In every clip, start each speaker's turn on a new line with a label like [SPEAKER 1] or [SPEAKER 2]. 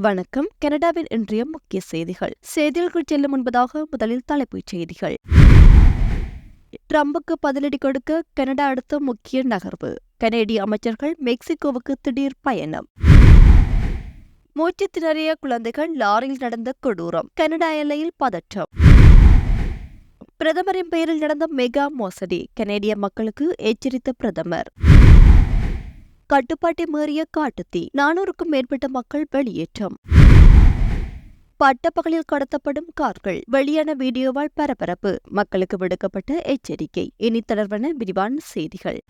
[SPEAKER 1] வணக்கம். கனடாவின் இன்றைய முக்கிய செய்திகள். செய்திகளுக்குள் செல்லும் முன்பதாக முதலில் தலைப்புச் செய்திகள். ட்ரம்புக்கு பதிலடி கொடுக்க கனடா அடுத்த முக்கிய நகர்வு. கனேடிய அமைச்சர்கள் மெக்சிகோவுக்கு திடீர் பயணம். மூச்சு திணறிய குழந்தைகள் லாரியில் நடந்த கொடூரம். கனடா எல்லையில் பதற்றம். பிரதமரின் பெயரில் நடந்த மெகா மோசடி. கனேடிய மக்களுக்கு எச்சரித்த பிரதமர். கட்டுப்பாட்டை மீறிய காட்டுத்தீ. நானூறுக்கும் மேற்பட்ட மக்கள் வெளியேற்றம். பட்டப்பகலில் கடத்தப்படும் கார்கள். வெளியான வீடியோவால் பரபரப்பு. மக்களுக்கு விடுக்கப்பட்ட எச்சரிக்கை. இனி தொடர்பான விரிவான செய்திகள்.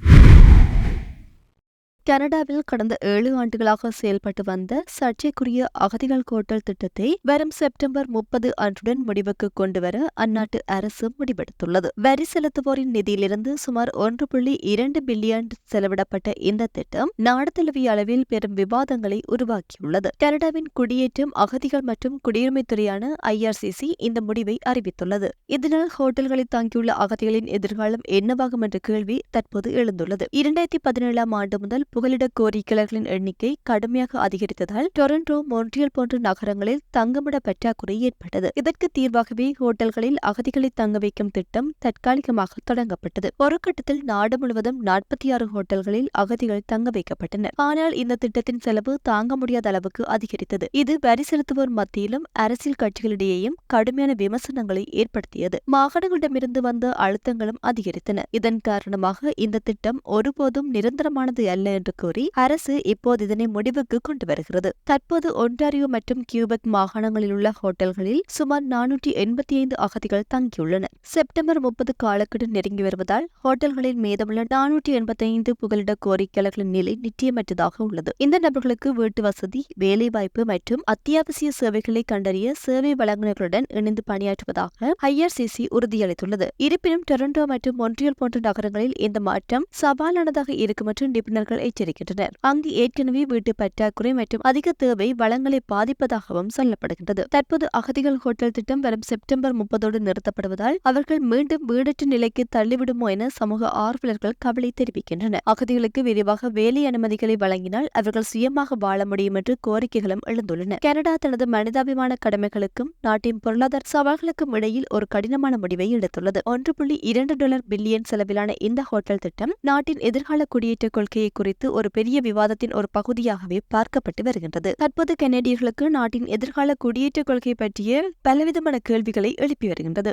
[SPEAKER 1] கனடாவில் கடந்த ஏழு ஆண்டுகளாக செயல்பட்டு வந்த சர்ச்சைக்குரிய அகதிகள் கோட்டல் திட்டத்தை வரும் செப்டம்பர் முப்பது அன்றுடன் முடிவுக்கு கொண்டுவர அந்நாட்டு அரசு முடிவெடுத்துள்ளது. வரி செலுத்துவோரின் நிதியிலிருந்து சுமார் ஒன்று புள்ளி இரண்டு பில்லியன் செலவிடப்பட்ட இந்த திட்டம் நாடு தழுவிய அளவில் பெரும் விவாதங்களை உருவாக்கியுள்ளது. கனடாவின் குடியேற்றம் அகதிகள் மற்றும் குடியுரிமைத்துறையான ஐஆர்சிசி இந்த முடிவை அறிவித்துள்ளது. இதனால் ஹோட்டல்களில் தங்கியுள்ள அகதிகளின் எதிர்காலம் என்னவாகும் என்ற கேள்வி தற்போது எழுந்துள்ளது. இரண்டாயிரத்தி பதினேழாம் ஆண்டு முதல் புகலிட கோரிக்கையாளர்களின் எண்ணிக்கை கடுமையாக அதிகரித்ததால் டொரண்டோ மொன்றியல் போன்ற நகரங்களில் தங்குமிட பற்றாக்குறை ஏற்பட்டது. இதற்கு தீர்வாகவே ஹோட்டல்களில் அகதிகளை தங்க வைக்கும் திட்டம் தற்காலிகமாக தொடங்கப்பட்டது. ஒரு கட்டத்தில் நாடு முழுவதும் நாற்பத்தி ஆறு ஹோட்டல்களில் அகதிகள் தங்க வைக்கப்பட்டனர். ஆனால் இந்த திட்டத்தின் செலவு தாங்க முடியாத அளவுக்கு அதிகரித்தது. இது வரி செலுத்துவோர் மத்தியிலும் அரசியல் கட்சிகளிடையேயும் கடுமையான விமர்சனங்களை ஏற்படுத்தியது. மாகாணங்களிடமிருந்து வந்த அழுத்தங்களும் அதிகரித்தன. இதன் காரணமாக இந்த திட்டம் ஒருபோதும் நிரந்தரமானது அல்ல என்று கூறி அரசு இப்போது இதனை முடிவுக்கு கொண்டு வருகிறது. தற்போது ஒன்டாரியோ மற்றும் கியூபெக் மாகாணங்களில் உள்ள ஹோட்டல்களில் சுமார் நானூற்றி எண்பத்தி ஐந்து அகதிகள் தங்கியுள்ளனர். செப்டம்பர் முப்பது காலக்கெடு நெருங்கி வருவதால் ஹோட்டல்களில் மீதமுள்ள நானூற்றி எண்பத்தி ஐந்து புகலிட கோரிக்கையாளர்களின் நிலை நிச்சயமற்றதாக உள்ளது. இந்த நபர்களுக்கு வீட்டு வசதி வேலைவாய்ப்பு மற்றும் அத்தியாவசிய சேவைகளை கண்டறிய சேவை வழங்குநர்களுடன் இணைந்து பணியாற்றுவதாக ஐஆர்சிசி உறுதியளித்துள்ளது. இருப்பினும் டொரண்டோ மற்றும் மொன்றியல் போன்ற நகரங்களில் இந்த மாற்றம் சவாலானதாக இருக்கும் என்று நிபுணர்கள் எச்சரிக்கின்றனர் அங்கு ஏற்கனவே வீட்டு பற்றாக்குறை மற்றும் அதிக தேவை வளங்களை பாதிப்பதாகவும் சொல்லப்படுகின்றது. தற்போது அகதிகள் ஹோட்டல் திட்டம் வரும் செப்டம்பர் முப்பதோடு நிறுத்தப்படுவதால் அவர்கள் மீண்டும் வீடற்ற நிலைக்கு தள்ளிவிடுமோ என சமூக ஆர்வலர்கள் கவலை தெரிவிக்கின்றனர். அகதிகளுக்கு விரிவாக வேலை அனுமதிகளை வழங்கினால் அவர்கள் சுயமாக வாழ முடியும் என்று கோரிக்கைகளும் எழுந்துள்ளன. கனடா தனது மனிதாபிமான கடமைகளுக்கும் நாட்டின் பொருளாதார சவால்களுக்கும் இடையில் ஒரு கடினமான முடிவை எடுத்துள்ளது. ஒன்று புள்ளி இரண்டு டாலர் பில்லியன் செலவிலான இந்த ஹோட்டல் திட்டம் நாட்டின் எதிர்கால குடியேற்ற கொள்கையை குறித்து ஒரு பெரிய விவாதத்தின் ஒரு பகுதியாகவே பார்க்கப்பட்டு வருகின்றது. தற்போது கனேடியர்களுக்கு நாட்டின் எதிர்கால குடியேற்ற கொள்கை பற்றிய பலவிதமான கேள்விகளை எழுப்பி வருகின்றது.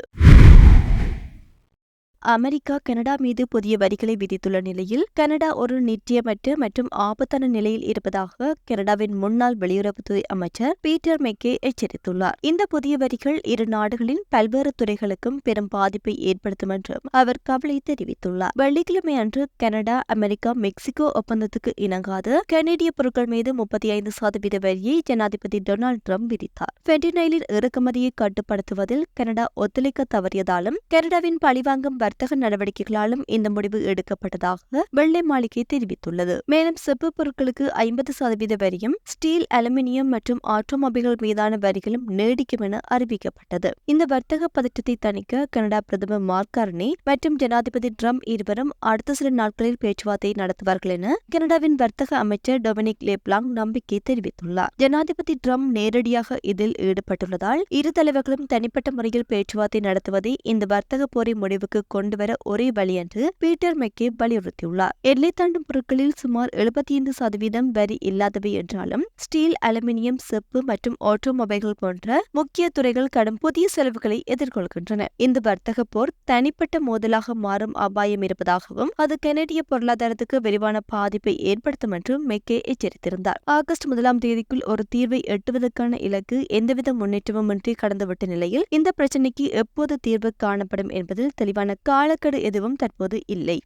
[SPEAKER 1] அமெரிக்கா கனடா மீது புதிய வரிகளை விதித்துள்ள நிலையில் கனடா ஒரு நிச்சயமற்ற மற்றும் ஆபத்தான நிலையில் இருப்பதாக கனடாவின் முன்னாள் வெளியுறவுத்துறை அமைச்சர் பீட்டர் மெக்கே எச்சரித்துள்ளார். இந்த புதிய வரிகள் இரு நாடுகளின் பல்வேறு துறைகளுக்கும் பெரும் பாதிப்பை ஏற்படுத்தும் என்றும் அவர் கவலை தெரிவித்துள்ளார். வெள்ளிக்கிழமை அன்று கனடா அமெரிக்கா மெக்சிகோ ஒப்பந்தத்துக்கு இணங்காது கனேடிய பொருட்கள் மீது முப்பத்தி ஐந்து சதவீத வரியை ஜனாதிபதி டொனால்டு ட்ரம்ப் விதித்தார். பென்டினைலின் இறக்குமதியை கட்டுப்படுத்துவதில் கனடா ஒத்துழைக்க தவறியதாலும் கனடாவின் பழிவாங்கும் வர்த்தக வர்த்தக நடவடிக்கைகளாலும் இந்த முடிவு எடுக்கப்பட்டதாக வெள்ளை மாளிகை தெரிவித்துள்ளது. மேலும் செப்பு பொருட்களுக்கு ஐம்பது சதவீத வரியும் ஸ்டீல் அலுமினியம் மற்றும் ஆட்டோமொபைல்கள் மீதான வரிகளும் நீடிக்கும் என அறிவிக்கப்பட்டது. இந்த வர்த்தக பதற்றத்தை தணிக்க கனடா பிரதமர் மார்க் கார்னி மற்றும் ஜனாதிபதி ட்ரம்ப் இருவரும் அடுத்த சில நாட்களில் பேச்சுவார்த்தை நடத்துவார்கள் என கனடாவின் வர்த்தக அமைச்சர் டொமினிக் லேப்லாங் நம்பிக்கை தெரிவித்துள்ளார். ஜனாதிபதி ட்ரம்ப் நேரடியாக இதில் ஈடுபட்டுள்ளதால் இரு தலைவர்களும் தனிப்பட்ட முறையில் பேச்சுவார்த்தை நடத்துவதை இந்த வர்த்தக போரை முடிவுக்கு கொண்டுவர ஒரே வழி என்று பீட்டர் மெக்கே வலியுறுத்தியுள்ளார். எல்லை தாண்டும் பொருட்களில் சுமார் எழுபத்தி ஐந்து சதவீதம் வரி இல்லாதவை என்றாலும் ஸ்டீல் அலுமினியம் செப்பு மற்றும் ஆட்டோமொபைல்கள் போன்ற முக்கிய துறைகள் கடும் புதிய செலவுகளை எதிர்கொள்கின்றன. இந்த வர்த்தக போர் தனிப்பட்ட மோதலாக மாறும் அபாயம் இருப்பதாகவும் அது கனடிய பொருளாதாரத்துக்கு விரிவான பாதிப்பை ஏற்படுத்தும் என்றும் மெக்கே எச்சரித்திருந்தார். ஆகஸ்ட் முதலாம் தேதிக்குள் ஒரு தீர்வை எட்டுவதற்கான இலக்கு எந்தவித முன்னேற்றமுமின்றி கடந்துவிட்ட நிலையில் இந்த பிரச்சினைக்கு எப்போது தீர்வு காணப்படும் என்பதில் தெளிவான காலக்கெடு எதுவும் தற்போது இல்லை.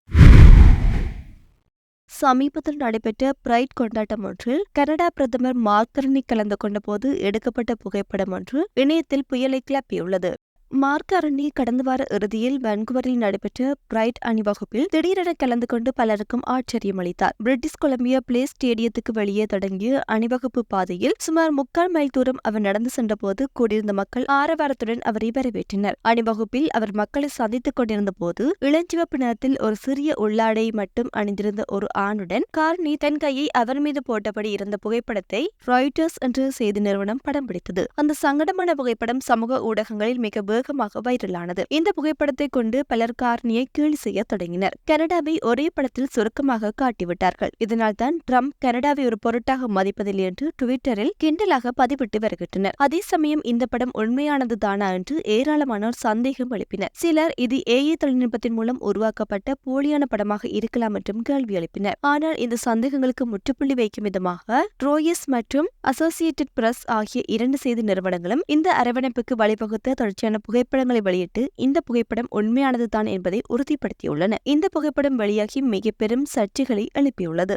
[SPEAKER 1] சமீபத்தில் நடைபெற்ற பிரைட் கொண்டாட்டம் ஒன்றில் கனடா பிரதமர் மார்கர்னி கலந்து கொண்டபோது எடுக்கப்பட்ட புகைப்படம் ஒன்று இணையத்தில் புயலை கிளப்பியுள்ளது. மார்க் அரண்டி கடந்த வார இறுதியில் வான்குவரில் நடைபெற்ற பிரைட் அணிவகுப்பில் திடீரென கலந்து கொண்டு பலருக்கும் ஆச்சரியம் அளித்தார். பிரிட்டிஷ் கொலம்பியா பிளே ஸ்டேடியத்துக்கு வெளியே தொடங்கிய அணிவகுப்பு பாதையில் சுமார் முக்கால் மைல் தூரம் அவர் நடந்து சென்றபோது கூடியிருந்த மக்கள் ஆரவாரத்துடன் அவரை வரவேற்றனர். அணிவகுப்பில் அவர் மக்களை சந்தித்துக் கொண்டிருந்த போது இளஞ்சிவப்பு நிறத்தில் ஒரு சிறிய உள்ளாடை மட்டும் அணிந்திருந்த ஒரு ஆணுடன் கார்னி தன் கையை அவர் மீது போட்டபடி இருந்த புகைப்படத்தை ராய்டர்ஸ் என்ற செய்தி நிறுவனம் படம் பிடித்தது. அந்த சங்கடமான புகைப்படம் சமூக ஊடகங்களில் மிக வேகமாக வைரலானது. இந்த புகைப்படத்தை கொண்டு பலர் கார்னியை கீழ் செய்ய தொடங்கினர். கனடாவை ஒரே படத்தில் சுருக்கமாக காட்டிவிட்டார்கள். இதனால் தான் ட்ரம்ப் கனடாவை ஒரு பொருட்டாக மதிப்பதில்லை என்று ட்விட்டரில் கிண்டலாக பதிவிட்டு வருகின்றனர். அதே சமயம் இந்த படம் உண்மையானது தானா என்று ஏராளமானோர் சந்தேகம் எழுப்பினர். சிலர் இது ஏஏ தொழில்நுட்பத்தின் மூலம் உருவாக்கப்பட்ட போலியான படமாக இருக்கலாம் என்றும் கேள்வி எழுப்பினர். ஆனால் இந்த சந்தேகங்களுக்கு முற்றுப்புள்ளி வைக்கும் விதமாக ட்ரோயஸ் மற்றும் அசோசியேட்டட் பிரஸ் ஆகிய இரண்டு செய்தி நிறுவனங்களும் இந்த அரவணைப்புக்கு வழிவகுத்த தொடர்ச்சியான புகைப்படங்களை வெளியிட்டு இந்த புகைப்படம் உண்மையானது தான் என்பதை உறுதிப்படுத்தியுள்ளன. இந்த புகைப்படம் வெளியாகி மிக பெரும் சர்ச்சைகளை எழுப்பியுள்ளது.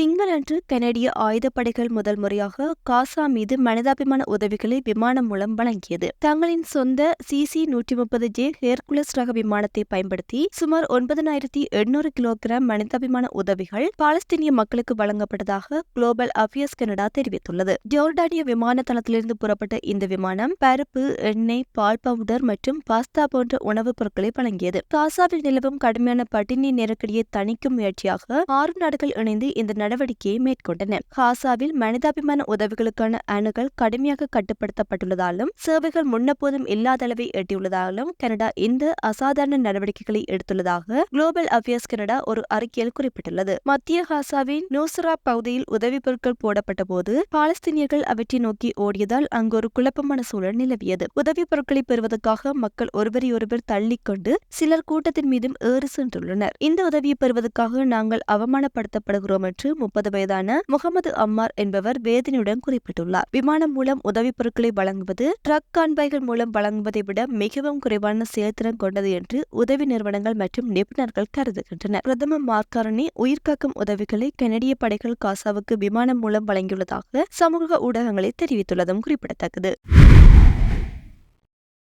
[SPEAKER 1] திங்களன்று கனடிய ஆயுதப்படைகள் முதல் முறையாக காசா மீது மனிதாபிமான உதவிகளை விமானம் மூலம் வழங்கியது. தங்களின் சொந்த சிசி நூற்றி முப்பது ஜே ஹேர்குலஸ் ரக விமானத்தை பயன்படுத்தி சுமார் ஒன்பதனாயிரத்தி எண்ணூறு கிலோகிராம் மனிதாபிமான உதவிகள் பாலஸ்தீனிய மக்களுக்கு வழங்கப்பட்டதாக குளோபல் அஃபியர்ஸ் கனடா தெரிவித்துள்ளது. ஜோர்டானிய விமான தளத்திலிருந்து புறப்பட்ட இந்த விமானம் பருப்பு எண்ணெய் பால் பவுடர் மற்றும் பாஸ்தா போன்ற உணவுப் பொருட்களை வழங்கியது. காசாவில் நிலவும் கடுமையான பட்டினி நெருக்கடியை தணிக்கும் முயற்சியாக ஆறு நாடுகள் இணைந்து இந்த நடவடிக்கையை மேற்கொண்டன. காசாவில் மனிதாபிமான உதவிகளுக்கான அணுகல் கடுமையாக கட்டுப்படுத்தப்பட்டுள்ளதாலும் சேவைகள் முன்னப்போதும் இல்லாத அளவை எட்டியுள்ளதாலும் கனடா இந்த அசாதாரண நடவடிக்கைகளை எடுத்துள்ளதாக குளோபல் அஃபேர்ஸ் கனடா ஒரு அறிக்கையில் குறிப்பிட்டுள்ளது. மத்திய காசாவின் நூசரா பகுதியில் உதவி பொருட்கள் போடப்பட்ட போது பாலஸ்தீனியர்கள் அவற்றை நோக்கி ஓடியதால் அங்கு ஒரு குழப்பமான சூழல் நிலவியது. உதவி பொருட்களை பெறுவதற்காக மக்கள் ஒருவரையொருவர் தள்ளிக்கொண்டு சிலர் கூட்டத்தின் மீதும் ஏறு சென்றுள்ளனர். இந்த உதவியை பெறுவதற்காக நாங்கள் அவமானப்படுத்தப்படுகிறோம் என்று முப்பது வயதான முகமது அம்மார் என்பவர் வேதனையுடன் குறிப்பிட்டுள்ளார். விமானம் மூலம் உதவிப் பொருட்களை வழங்குவது ட்ரக் கான்வாய்கள் மூலம் வழங்குவதை விட மிகவும் குறைவான செயல்திறன் கொண்டது என்று உதவி நிறுவனங்கள் மற்றும் நிபுணர்கள் கருதுகின்றனர். பிரதமர் மார்காரணி உயிர்காக்கும் உதவிகளை கனடிய படைகள் காசாவுக்கு விமானம் மூலம் வழங்கியுள்ளதாக சமூக ஊடகங்களை தெரிவித்துள்ளதும் குறிப்பிடத்தக்கது.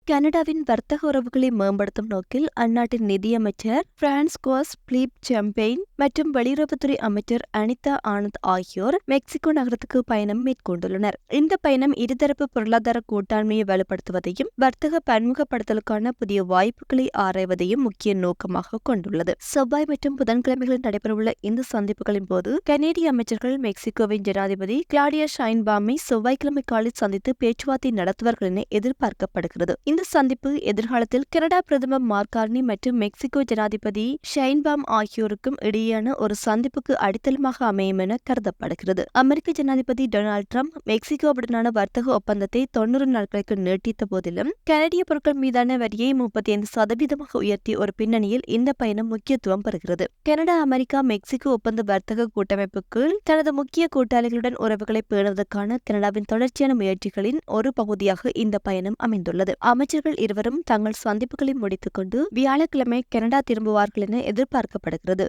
[SPEAKER 1] கனடாவின் வர்த்தக உறவுகளை மேம்படுத்தும் நோக்கில் அந்நாட்டின் நிதியமைச்சர் பிரான்ஸ்கோஸ் பிலிப் செம்பெயின் மற்றும் வெளியுறவுத்துறை அமைச்சர் அனிதா ஆனந்த் ஆகியோர் மெக்சிகோ நகரத்துக்கு பயணம் மேற்கொண்டுள்ளனர். இந்த பயணம் இருதரப்பு பொருளாதார கூட்டாண்மையை வலுப்படுத்துவதையும் வர்த்தக பன்முகப்படுத்தலுக்கான புதிய வாய்ப்புகளை ஆராய்வதையும் முக்கிய நோக்கமாக கொண்டுள்ளது. செவ்வாய் மற்றும் புதன்கிழமைகளில் நடைபெறவுள்ள இந்த சந்திப்புகளின் போது கனேடிய அமைச்சர்கள் மெக்சிகோவின் ஜனாதிபதி கிளாடியா ஷைன்பாமை செவ்வாய்க்கிழமை காலை சந்தித்து பேச்சுவார்த்தை நடத்துவார்கள் என எதிர்பார்க்கப்படுகிறது. இந்த சந்திப்பு எதிர்காலத்தில் கனடா பிரதமர் மார்கார்னி மற்றும் மெக்சிகோ ஜனாதிபதி ஷைன்பாம் ஆகியோருக்கும் இடையேயான ஒரு சந்திப்புக்கு அடித்தளமாக அமையும் என கருதப்படுகிறது. அமெரிக்க ஜனாதிபதி டொனால்டு டிரம்ப் மெக்சிகோவுடனான வர்த்தக ஒப்பந்தத்தை தொன்னூறு நாட்களுக்கு நீட்டித்த போதிலும் கனடிய பொருட்கள் மீதான வரியை முப்பத்தி ஐந்து சதவீதமாக உயர்த்திய ஒரு பின்னணியில் இந்த பயணம் முக்கியத்துவம் பெறுகிறது. கனடா அமெரிக்கா மெக்சிகோ ஒப்பந்த வர்த்தக கூட்டமைப்புக்குள் தனது முக்கிய கூட்டாளிகளுடன் உறவுகளை பேணுவதற்கான கனடாவின் தொடர்ச்சியான முயற்சிகளின் ஒரு பகுதியாக இந்த பயணம் அமைந்துள்ளது. அமைச்சர்கள் இருவரும் தங்கள் சந்திப்புகளை முடித்துக்கொண்டு வியாழக்கிழமை கனடா திரும்புவார்கள் என எதிர்பார்க்கப்படுகிறது.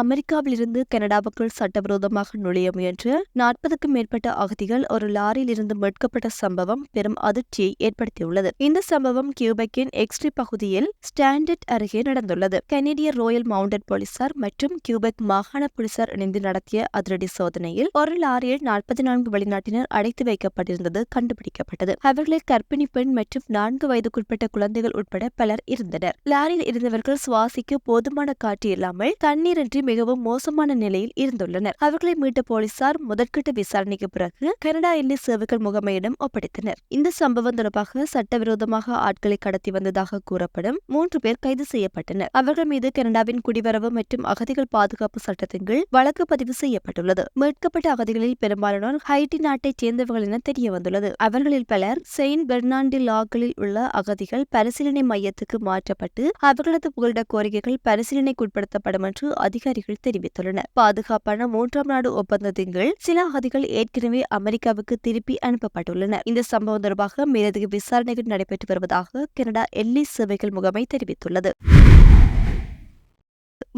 [SPEAKER 1] அமெரிக்காவிலிருந்து கனடாவுக்குள் சட்டவிரோதமாக நுழைய முயன்ற நாற்பதுக்கும் மேற்பட்ட அகதிகள் ஒரு லாரியில் இருந்து மீட்கப்பட்ட சம்பவம் பெரும் அதிர்ச்சியை ஏற்படுத்தியுள்ளது. இந்த சம்பவம் கியூபெக்கின் எக்ஸ்ட்ரி பகுதியில் ஸ்டாண்டர்ட் அருகே நடந்துள்ளது. கனேடிய ரோயல் மவுண்டட் போலீசார் மற்றும் கியூபெக் மாகாண போலீசார் இணைந்து நடத்திய அதிரடி சோதனையில் ஒரு லாரியில் நாற்பத்தி நான்கு வெளிநாட்டினர் அடைத்து வைக்கப்பட்டிருந்தது கண்டுபிடிக்கப்பட்டது. அவர்களில் கர்ப்பிணி பெண் மற்றும் நான்கு வயதுக்குட்பட்ட குழந்தைகள் உட்பட பலர் இருந்தனர். லாரியில் இருந்தவர்கள் சுவாசிக்க போதுமான காற்று இல்லாமல் தண்ணீரின்றி மிகவும் மோசமான நிலையில் இருந்துள்ளனர். அவர்களை மீட்ட போலீசார் முதற்கட்ட விசாரணைக்கு பிறகு கனடா எல்லை சேவைகள் முகமையிடம் ஒப்படைத்தனர். இந்த சம்பவம் தொடர்பாக சட்டவிரோதமாக ஆட்களை கடத்தி வந்ததாக கூறப்படும் மூன்று பேர் கைது செய்யப்பட்டனர். அவர்கள் மீது கனடாவின் குடிவரவு மற்றும் அகதிகள் பாதுகாப்பு சட்டத்தின் கீழ் வழக்கு பதிவு செய்யப்பட்டுள்ளது. மீட்கப்பட்ட அகதிகளில் பெரும்பாலானோர் ஹைட்டி நாட்டைச் சேர்ந்தவர்கள் என தெரிய வந்துள்ளது அவர்களில் பலர் செயின்ட் பெர்னாண்டி லாக்களில் உள்ள அகதிகள் பரிசீலனை மையத்துக்கு மாற்றப்பட்டு அவர்களது புகலிட கோரிக்கைகள் பரிசீலனைக்குட்படுத்தப்படும் என்று அதிகாரிகள் தெரிவித்துள்ளனர். பாதுகாப்பான மூன்றாம் நாடு ஒப்பந்தத்தின் கீழ் சில அகதிகள் ஏற்கனவே அமெரிக்காவுக்கு திருப்பி அனுப்பப்பட்டுள்ளனர் இந்த சம்பவம் தொடர்பாக மேலதிக விசாரணைகள் நடைபெற்று வருவதாக கனடா எல்லை சேவைகள் முகமை தெரிவித்துள்ளது.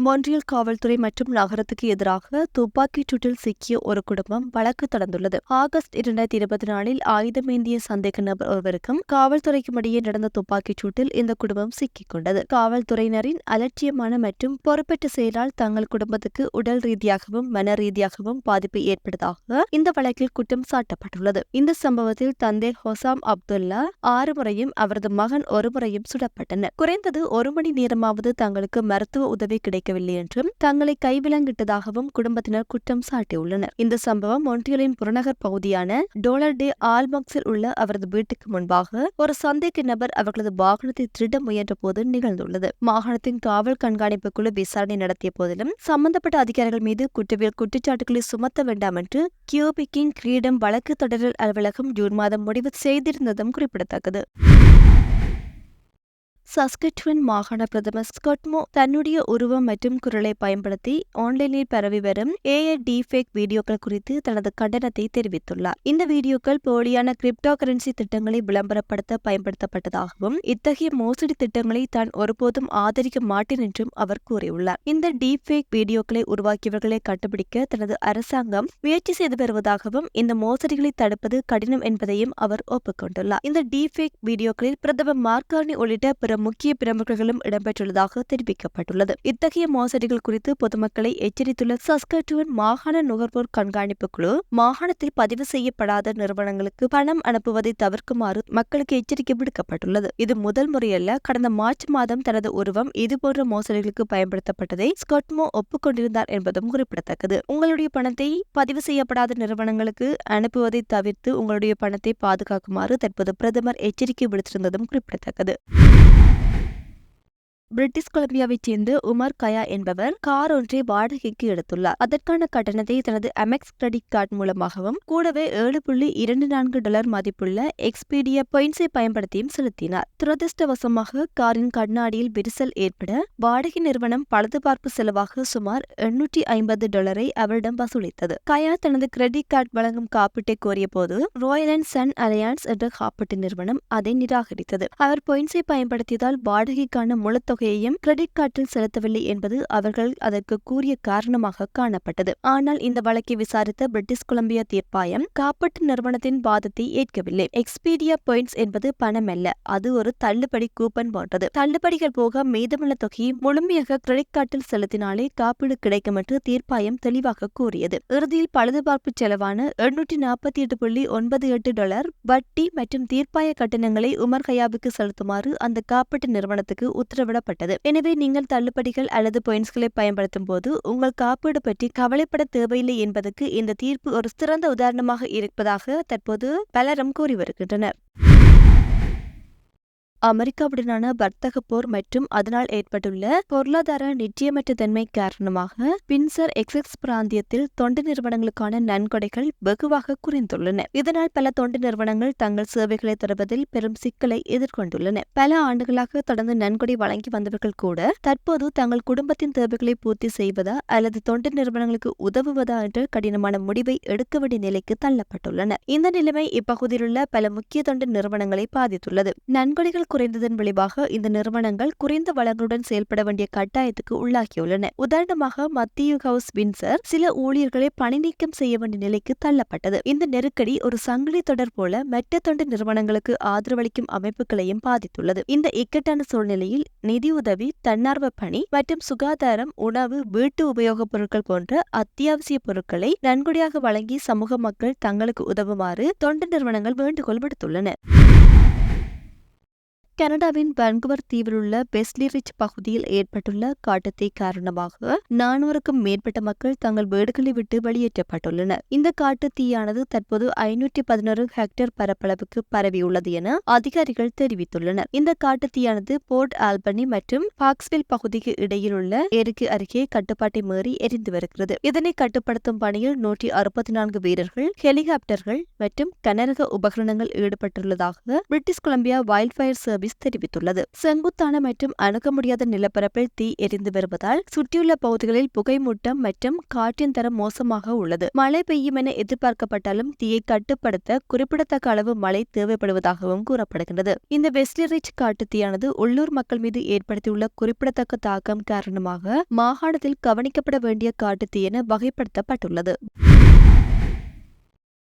[SPEAKER 1] மொன்றியல் காவல்துறை மற்றும் நகரத்துக்கு எதிராக துப்பாக்கிச் சூட்டில் சிக்கிய ஒரு குடும்பம் வழக்கு தொடர்ந்துள்ளது. ஆகஸ்ட் இரண்டாயிரத்தி இருபத்தி நாலில் ஆயுதமேந்திய சந்தேக நபர் ஒருவருக்கும் காவல்துறைக்கும் இடையே நடந்த துப்பாக்கிச் சூட்டில் இந்த குடும்பம் சிக்கிக் கொண்டது. காவல்துறையினரின் அலட்சியமான மற்றும் பொறுப்பேற்ற செயலால் தங்கள் குடும்பத்துக்கு உடல் ரீதியாகவும் மன ரீதியாகவும் பாதிப்பு ஏற்பட்டதாக இந்த வழக்கில் குற்றம் சாட்டப்பட்டுள்ளது. இந்த சம்பவத்தில் தந்தை ஹொசாம் அப்துல்லா ஆறு முறையும் அவரது மகன் ஒரு முறையும் சுடப்பட்டனர். குறைந்தது ஒரு மணி நேரமாவது தங்களுக்கு மருத்துவ உதவி கிடைக்கவில்லை என்றும் தங்களை கைவிலங்கிட்டதாகவும் குடும்பத்தினர் குற்றம் சாட்டியுள்ளனர். இந்த சம்பவம் ஒன்றியலின் புறநகர் பகுதியான டோலர் டே ஆல்மக்ஸில் உள்ள அவரது வீட்டுக்கு முன்பாக ஒரு சந்தேக நபர் அவர்களது வாகனத்தை திருட முயன்ற போது நிகழ்ந்துள்ளது. மாகாணத்தின் காவல் கண்காணிப்பு குழு விசாரணை நடத்திய போதிலும் சம்பந்தப்பட்ட அதிகாரிகள் மீது குற்றவியல் குற்றச்சாட்டுகளை சுமத்த வேண்டாம் என்று கியூபிக்கின் கிரீடம் வழக்கு தொடரல் அலுவலகம் ஜூன் மாதம் முடிவு செய்திருந்ததும் குறிப்பிடத்தக்கது. சஸ்கட்வன் மாகாண பிரதமர் ஸ்கொட்மோ தன்னுடைய உருவம் மற்றும் குரலை பயன்படுத்தி ஆன்லைனில் பரவி வரும் ஏஐ டிஃபேக் வீடியோக்கள் குறித்து தனது கண்டனத்தை தெரிவித்துள்ளார். இந்த வீடியோக்கள் போலியான கிரிப்டோ கரன்சி திட்டங்களை விளம்பரப்படுத்த பயன்படுத்தப்பட்டதாகவும் இத்தகைய மோசடி திட்டங்களை தான் ஒருபோதும் ஆதரிக்க மாட்டேன் என்றும் அவர் கூறியுள்ளார். இந்த டீஃபேக் வீடியோக்களை உருவாக்கியவர்களை கண்டுபிடிக்க தனது அரசாங்கம் முயற்சி செய்து வருவதாகவும் இந்த மோசடிகளை தடுப்பது கடினம் என்பதையும் அவர் ஒப்புக்கொண்டுள்ளார். இந்த டீஃபேக் வீடியோக்களில் பிரதமர் மார்கார்னி உள்ளிட்ட பிற முக்கிய பிரமுகர்களும் இடம்பெற்றுள்ளதாக தெரிவிக்கப்பட்டுள்ளது. இத்தகைய மோசடிகள் குறித்து பொதுமக்களை எச்சரித்துள்ள சஸ்கட்டுவன் மாகாண நுகர்வோர் கண்காணிப்பு குழு மாகாணத்தில் பதிவு செய்யப்படாத நிறுவனங்களுக்கு பணம் அனுப்புவதை தவிர்க்குமாறு மக்களுக்கு எச்சரிக்கை விடுக்கப்பட்டுள்ளது. இது முதல் முறையல்ல. கடந்த மார்ச் மாதம் தனது உருவம் இதுபோன்ற மோசடிகளுக்கு பயன்படுத்தப்பட்டதை ஸ்கட்மோ ஒப்புக்கொண்டிருந்தார் என்பதும் குறிப்பிடத்தக்கது. உங்களுடைய பணத்தை பதிவு செய்யப்படாத நிறுவனங்களுக்கு அனுப்புவதை தவிர்த்து உங்களுடைய பணத்தை பாதுகாக்குமாறு தற்போது பிரதமர் எச்சரிக்கை விடுத்திருந்ததும் குறிப்பிடத்தக்கது. பிரிட்டிஷ் கொலம்பியாவைச் சேர்ந்த உமர் கயா என்பவர் கார் ஒன்றை வாடகைக்கு எடுத்துள்ளார். அதற்கான கட்டணத்தை தனது அமெக்ஸ் கிரெடிட் கார்டு மூலமாகவும் கூடவே ஏழு புள்ளி இரண்டு நான்கு டாலர் மதிப்புள்ள எக்ஸ்பீடியா பாயிண்ட்ஸை பயன்படுத்தியும் செலுத்தினார். துரதிருஷ்டவசமாக காரின் கண்ணாடியில் விரிசல் ஏற்பட வாடகை நிறுவனம் பழுதுபார்ப்பு செலவாக சுமார் எண்ணூற்றி ஐம்பது டாலரை அவரிடம் வசூலித்தது. கயா தனது கிரெடிட் கார்டு வழங்கும் காப்பீட்டை கோரிய போது ராயல் அண்ட் சன் அலையான்ஸ் என்ற காப்பீட்டு நிறுவனம் அதை நிராகரித்தது. அவர் பாயிண்ட்ஸை பயன்படுத்தியதால் வாடகைக்கான முழு தொகையையும் கிரெடிட் கார்டில் செலுத்தவில்லை என்பது அவர்கள் அதற்கு கூறிய காரணமாக காணப்பட்டது. ஆனால் இந்த வழக்கை விசாரித்த பிரிட்டிஷ் கொலம்பியா தீர்ப்பாயம் காப்பீட்டு நிறுவனத்தின் வாதத்தை ஏற்கவில்லை. எக்ஸ்பீடியா பாயிண்ட்ஸ் என்பது பணமல்ல அது ஒரு தள்ளுபடி கூப்பன் போன்றது. தள்ளுபடிகள் போக மீதமுள்ள தொகையை முழுமையாக கிரெடிட் கார்டில் செலுத்தினாலே காப்பீடு கிடைக்கும் என்று தீர்ப்பாயம் தெளிவாக கூறியது. இறுதியில் பழுதுபார்ப்பு செலவான எண்ணூற்றி நாற்பத்தி எட்டு புள்ளி ஒன்பது எட்டு டாலர் வட்டி மற்றும் தீர்ப்பாய கட்டணங்களை உமர் ஹயாபுக்கு செலுத்துமாறு அந்த காப்பீட்டு நிறுவனத்துக்கு உத்தரவிட பயன்படுத்தப்பட்டது எனவே நீங்கள் தள்ளுபடிகள் அல்லது பாயிண்ட்ஸ்களை பயன்படுத்தும் போது உங்கள் காப்பீடு பற்றி கவலைப்பட தேவையில்லை என்பதற்கு இந்த தீர்ப்பு ஒரு சிறந்த உதாரணமாக இருப்பதாக தற்போது பலரும் கூறி வருகின்றனர். அமெரிக்காவுடனான வர்த்தக போர் மற்றும் அதனால் ஏற்பட்டுள்ள பொருளாதார நிச்சயமற்ற தன்மை காரணமாக பின்சர் எக்ஸெக்ஸ் பிராந்தியத்தில் தொண்டு நிறுவனங்களுக்கான நன்கொடைகள் வெகுவாக குறைந்துள்ளன. இதனால் பல தொண்டு நிறுவனங்கள் தங்கள் சேவைகளை தருவதில் பெரும் சிக்கலை எதிர்கொண்டுள்ளன. பல ஆண்டுகளாக தொடர்ந்து நன்கொடை வழங்கி வந்தவர்கள் கூட தற்போது தங்கள் குடும்பத்தின் தேவைகளை பூர்த்தி செய்வதா அல்லது தொண்டு நிறுவனங்களுக்கு உதவுவதா என்ற கடினமான முடிவை எடுக்க வேண்டிய நிலைக்கு தள்ளப்பட்டுள்ளனர் இந்த நிலைமை இப்பகுதியிலுள்ள பல முக்கிய தொண்டு நிறுவனங்களை பாதித்துள்ளது. நன்கொடைகள் குறைந்ததன் விளைவாக இந்த நிறுவனங்கள் குறைந்த வளங்களுடன் செயல்பட வேண்டிய கட்டாயத்துக்கு உள்ளாகியுள்ளன. உதாரணமாக மத்திய ஹவுஸ் வின்சர் சில ஊழியர்களை பணி நீக்கம் செய்ய வேண்டிய நிலைக்கு தள்ளப்பட்டது. இந்த நெருக்கடி ஒரு சங்கிலி தொடர் போல மெட்ட தொண்டு நிறுவனங்களுக்கு ஆதரவளிக்கும் அமைப்புகளையும் பாதித்துள்ளது. இந்த இக்கட்டான சூழ்நிலையில் நிதியுதவி தன்னார்வ பணி மற்றும் சுகாதாரம் உணவு வீட்டு உபயோகப் பொருட்கள் போன்ற அத்தியாவசிய பொருட்களை நன்கொடையாக வழங்கி சமூக மக்கள் தங்களுக்கு உதவுமாறு தொண்டு நிறுவனங்கள் வேண்டுகோள் விடுத்துள்ளன. கனடாவின் வன்குவர் தீவிலுள்ள பெஸ்லி ரிச் பகுதியில் ஏற்பட்டுள்ள காட்டுத்தீ காரணமாக நானூறுக்கும் மேற்பட்ட மக்கள் தங்கள் வீடுகளை விட்டு வெளியேற்றப்பட்டுள்ளனர். இந்த காட்டு தீயானது தற்போது ஐநூற்றி பதினோரு ஹெக்டேர் பரப்பளவுக்கு பரவியுள்ளது என அதிகாரிகள் தெரிவித்துள்ளனர். இந்த காட்டு தீயானது போர்ட் ஆல்பனி மற்றும் பாக்ஸ்வில் பகுதிக்கு இடையிலுள்ள ஏரிக்கு அருகே கட்டுப்பாட்டை மீறி எரிந்து வருகிறது. இதனை கட்டுப்படுத்தும் பணியில் நூற்றி அறுபத்தி நான்கு வீரர்கள் ஹெலிகாப்டர்கள் மற்றும் கனரக உபகரணங்கள் ஈடுபட்டுள்ளதாக British Columbia wild fire service service தெரிவித்துள்ளது. செங்குத்தான மற்றும் அணுக முடியாத நிலப்பரப்பில் தீ எரிந்து வருவதால் சுற்றியுள்ள பகுதிகளில் புகைமூட்டம் மற்றும் காற்றின் தரம் மோசமாக உள்ளது. மழை பெய்யும் என எதிர்பார்க்கப்பட்டாலும் தீயை கட்டுப்படுத்த குறிப்பிடத்தக்க அளவு மழை தேவைப்படுவதாகவும் கூறப்படுகின்றது. இந்த வெஸ்லிரிச் காட்டு காட்டுத்தீயானது உள்ளூர் மக்கள் மீது ஏற்படுத்தியுள்ள குறிப்பிடத்தக்க தாக்கம் காரணமாக மாகாணத்தில் கவனிக்கப்பட வேண்டிய காட்டுத்தீ என வகைப்படுத்தப்பட்டுள்ளது.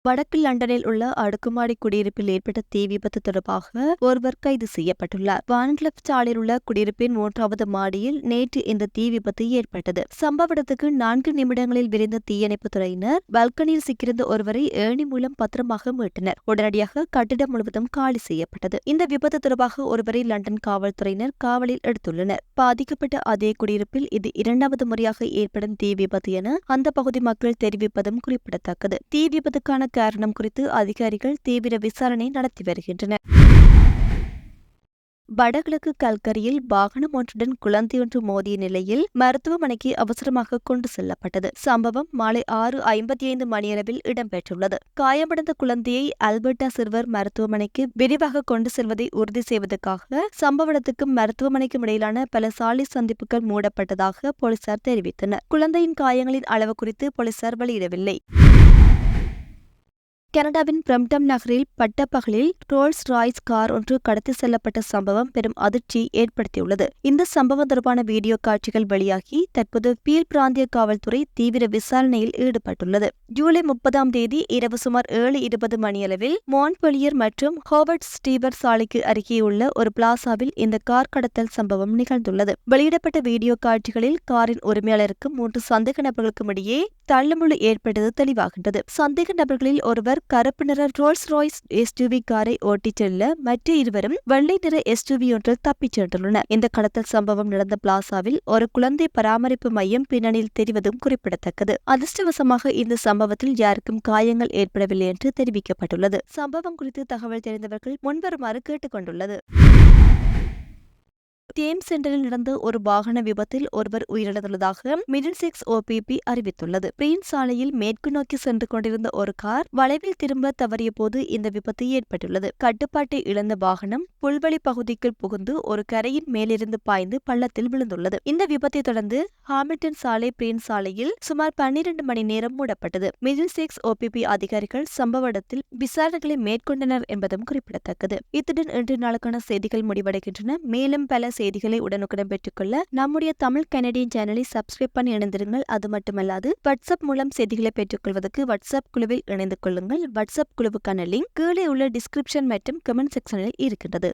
[SPEAKER 1] வடக்கு லண்டனில் உள்ள அடுக்குமாடி குடியிருப்பில் ஏற்பட்ட தீ விபத்து தொடர்பாக ஒருவர் கைது செய்யப்பட்டுள்ளார். வான்கிளப் சாலையில் உள்ள குடியிருப்பின் மூன்றாவது மாடியில் நேற்று இந்த தீ விபத்து ஏற்பட்டது. சம்பவ இடத்துக்கு நான்கு நிமிடங்களில் விரைந்த தீயணைப்பு துறையினர் பல்கனியில் சிக்கியிருந்த ஒருவரை ஏணி மூலம் பத்திரமாக மீட்டனர். உடனடியாக கட்டிடம் முழுவதும் காலி செய்யப்பட்டது. இந்த விபத்து தொடர்பாக ஒருவரை லண்டன் காவல்துறையினர் காவலில் எடுத்துள்ளனர். பாதிக்கப்பட்ட அதே குடியிருப்பில் இது இரண்டாவது முறையாக ஏற்படும் தீ விபத்து என அந்த பகுதி மக்கள் தெரிவிப்பதும் குறிப்பிடத்தக்கது. தீ விபத்துக்கான காரணம் குறித்து அதிகாரிகள் தீவிர விசாரணை நடத்தி வருகின்றனர். வடகிழக்கு கல்கரியில் வாகனம் ஒன்றுடன் குழந்தையொன்று மோதிய நிலையில் மருத்துவமனைக்கு அவசரமாக கொண்டு செல்லப்பட்டது. சம்பவம் மாலை ஆறு ஐம்பத்தி ஐந்து மணியளவில் இடம்பெற்றுள்ளது. காயமடைந்த குழந்தையை அல்பர்டா சிறுவர் மருத்துவமனைக்கு விரிவாக கொண்டு செல்வதை உறுதி செய்வதற்காக சம்பவ இடத்துக்கும் மருத்துவமனைக்கும் இடையிலான பல சாலை சந்திப்புகள் மூடப்பட்டதாக போலீசார் தெரிவித்தனர். குழந்தையின் காயங்களின் அளவு குறித்து போலீசார் வெளியிடவில்லை. கனடாவின் பிரம்டம் நகரில் பட்டப்பகலில் ரோல்ஸ் ராய்ஸ் கார் ஒன்று கடத்தி செல்லப்பட்ட சம்பவம் பெரும் அதிர்ச்சி ஏற்படுத்தியுள்ளது. இந்த சம்பவம் தொடர்பான வீடியோ காட்சிகள் வெளியாகி தற்போது பீல் பிராந்திய காவல்துறை தீவிர விசாரணையில் ஈடுபட்டுள்ளது. ஜூலை முப்பதாம் தேதி இரவு சுமார் ஏழு இருபது மணியளவில் மோன்பொலியர் மற்றும் ஹோவர்ட் ஸ்டீவர் சாலைக்கு அருகேயுள்ள ஒரு பிளாசாவில் இந்த கார் கடத்தல் சம்பவம் நிகழ்ந்துள்ளது. வெளியிடப்பட்ட வீடியோ காட்சிகளில் காரின் உரிமையாளருக்கும் மூன்று சந்தேக நபர்களுக்கும் இடையே தள்ளுமுள்ளு ஏற்பட்டது தெளிவாகின்றது. சந்தேக நபர்களில் ஒருவர் கருப்பு நிற ரோல்ஸ் ராய்ஸ் எஸ்டிவி காரை ஓட்டிச் செல்ல மற்ற இருவரும் வெள்ளை நிற எஸ்டிவி ஒன்றில் தப்பிச் சென்றுள்ளனர். இந்த கடத்தல் சம்பவம் நடந்த பிளாசாவில் ஒரு குழந்தை பராமரிப்பு மையம் பின்னணியில் தெரிவதும் குறிப்பிடத்தக்கது. அதிர்ஷ்டவசமாக இந்த சம்பவத்தில் யாருக்கும் காயங்கள் ஏற்படவில்லை என்று தெரிவிக்கப்பட்டுள்ளது. சம்பவம் குறித்து தகவல் தெரிந்தவர்கள் முன்வருமாறு கேட்டுக் கொண்டுள்ளது தேம் சென்டரில் நடந்த ஒரு வாகன விபத்தில் ஒருவர் உயிரிழந்துள்ளதாக மிடில் சிக்ஸ் ஓபிபி அறிவித்துள்ளது. பிரின் சாலையில் மேற்கு நோக்கி சென்று கொண்டிருந்த ஒரு கார் வளைவில் திரும்ப தவறிய போது இந்த விபத்து ஏற்பட்டுள்ளது. கட்டுப்பாட்டை இழந்த வாகனம் புல்வெளி பகுதிக்குள் புகுந்து ஒரு கரையின் மேலிருந்து பாய்ந்து பள்ளத்தில் விழுந்துள்ளது. இந்த விபத்தை தொடர்ந்து ஹாமில்டன் சாலை பிரின் சாலையில் சுமார் பன்னிரண்டு மணி நேரம் மூடப்பட்டது. மிடில் சிக்ஸ் ஓபிபி அதிகாரிகள் சம்பவ இடத்தில் விசாரணைகளை மேற்கொண்டனர் என்பதும் குறிப்பிடத்தக்கது. இத்துடன் இன்று நாளுக்கான செய்திகள் முடிவடைகின்றன. மேலும் பல செய்திகளை உடனுக்குடன் பெற்றுக்கொள்ள நம்முடைய தமிழ் கனடியன் சேனலை சப்ஸ்கிரைப் பண்ணி இணைந்திருங்கள். அது மட்டுமல்லாது வாட்ஸ்அப் மூலம் செய்திகளை பெற்றுக்கொள்வதற்கு வாட்ஸ்அப் குழுவில் இணைந்து கொள்ளுங்கள். வாட்ஸ்அப் குழுவுக்கான லிங்க் கீழே உள்ள டிஸ்கிரிப்ஷன் மற்றும் கமெண்ட் செக்ஷனில் இருக்கின்றது.